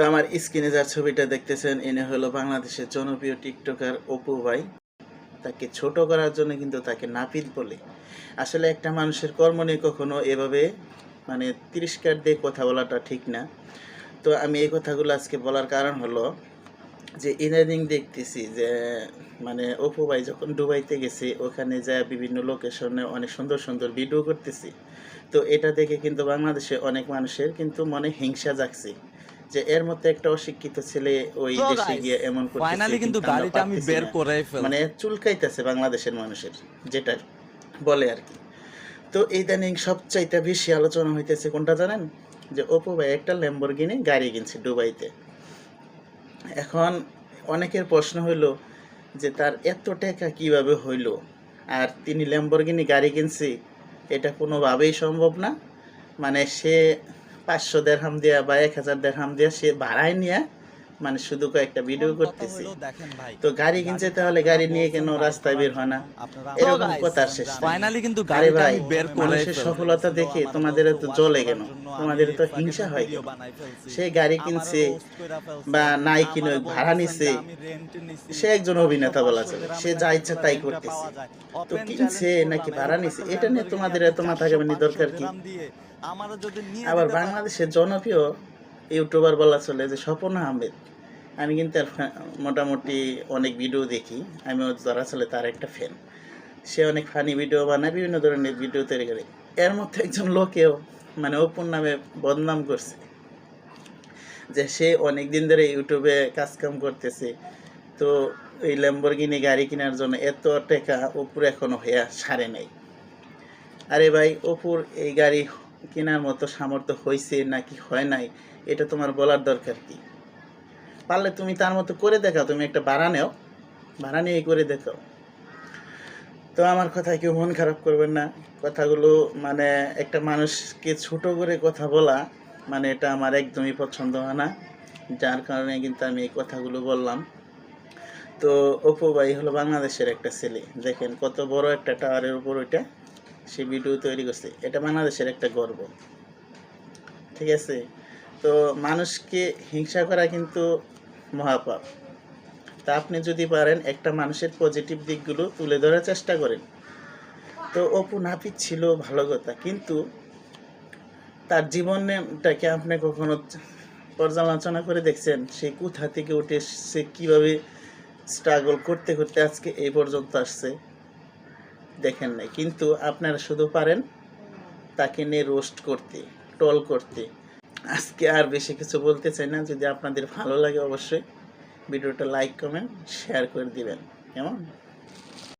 তো আমার স্ক্রিনে যার ছবিটা দেখতেছেন, এনে হলো বাংলাদেশের জনপ্রিয় টিকটকার অপু ভাই। তাকে ছোট করার জন্য কিন্তু তাকে নাপিত বলে। আসলে একটা মানুষের কর্ম নিয়ে কখনো এভাবে মানে তিরস্কার দিয়ে কথা বলাটা ঠিক না। তো আমি এই কথাগুলো আজকে বলার কারণ হলো যে ইদানিং দেখতেছি যে মানে অপু ভাই যখন দুবাইতে গেছে, ওখানে যা বিভিন্ন লোকেশনে অনেক সুন্দর সুন্দর ভিডিও করতেছি। তো এটা দেখে কিন্তু বাংলাদেশে অনেক মানুষের কিন্তু মনে হিংসা জাগছে। যে এর মধ্যে একটা অশিক্ষিত ছেলে ওই দেশে গিয়ে এমন ফাইনালি কিন্তু গাড়িটা আমি বের। করে ফেল মানে চুলকাইতেছে বাংলাদেশের মানুষের যেটা বলে আর কি। তো ইদানিং সবচাইতে বেশি আলোচনা হইতেছে কোনটা জানেন? যে অপু ভাই একটা ল্যাম্বরগিনি গাড়ি কিনছে দুবাইতে। এখন অনেকের প্রশ্ন হইল যে তার এত টাকা কীভাবে হইল? আর তিনি ল্যাম্বরগিনি গাড়ি কিনছে এটা কোনোভাবেই সম্ভব না। মানে সে পাঁচশো দেড়হাম দিয়া বা এক হাজার দেড়হাম দিয়া সে বাড়ায় নিয়ে মানে শুধু কয়েকটা ভিডিও করতেছে। তো গাড়ি কিনছে তাহলে গাড়ি নিয়ে কেন রাস্তায় বের হয় না? এরকম কথার শেষ ফাইনালি কিন্তু গাড়িটা ভাই মানুষের সফলতা দেখে তোমাদের এত জ্বলে কেন? তোমাদের তো হিংসা হয়। সে গাড়ি কিনছে বা নাই কিনে ভাড়া নিছে। সে একজন অভিনেতা বলা চলে। সে যা ইচ্ছা তাই করতেছে। তো কিনছে নাকি ভাড়া নিছে? এটা নিয়ে তোমাদের এত মাথা ঘামানি দরকার কি? আবার বাংলাদেশের জনপ্রিয় ইউটিউবার বলা চলে যে স্বপন আহমেদ। আমি কিন্তু তার মোটামুটি অনেক ভিডিও দেখি। আমি যারা চলে তার একটা ফ্যান সে অনেক ফানি ভিডিও বানায়, বিভিন্ন ধরনের ভিডিও তৈরি করে। এর মধ্যে একজন লোকেও মানে অপুর নামে বদনাম করছে। যে সে অনেক দিন ধরে ইউটিউবে কাজকাম করতেছে। তো এই ল্যাম্বরগিনি গাড়ি কেনার জন্য এত টাকা অপুর এখনও হয়ে সারে নাই। আরে ভাই, অপুর এই গাড়ি কেনার মতো সামর্থ্য হয়েছে নাকি হয় নাই, এটা তোমার বলার দরকার কি? পারলে তুমি তার মতো করে দেখাও, তুমি একটা ভাড়া নেও, ভাড়া নিয়ে করে দেখাও। তো আমার কথায় কেউ মন খারাপ করবেন না, কথাগুলো মানে একটা মানুষকে ছোট করে কথা বলা মানে এটা আমার একদমই পছন্দ হয় না, যার কারণে কিন্তু আমি এই কথাগুলো বললাম। তো অপু ভাই হলো বাংলাদেশের একটা ছেলে, দেখেন কত বড় একটা টাওয়ারের উপর ওইটা সে ভিডিও তৈরি করছে। এটা বাংলাদেশের একটা গর্ব। ঠিক আছে? তো মানুষকে হিংসা করা কিন্তু মহাপাপ। তা আপনি যদি পারেন একটা মানুষের পজিটিভ দিকগুলো তুলে ধরার চেষ্টা করেন। তো অপু নাপিত ছিল ভালো কথা, কিন্তু তার জীবনটাকে আপনি কখনো পর্যালোচনা করে দেখছেন? সে কোথা থেকে উঠে সে কীভাবে স্ট্রাগল করতে করতে আজকে এই পর্যন্ত আসছে? দেখেন নাই, কিন্তু আপনারা শুধু পারেন তাকে নিয়ে রোস্ট করতে টল করতে। আজকে আর বেশি কিছু বলতে চাই না, যদি আপনাদের ভালো লাগে অবশ্যই, ভিডিওটা লাইক কমেন্ট শেয়ার করে দিবেন। কেমন?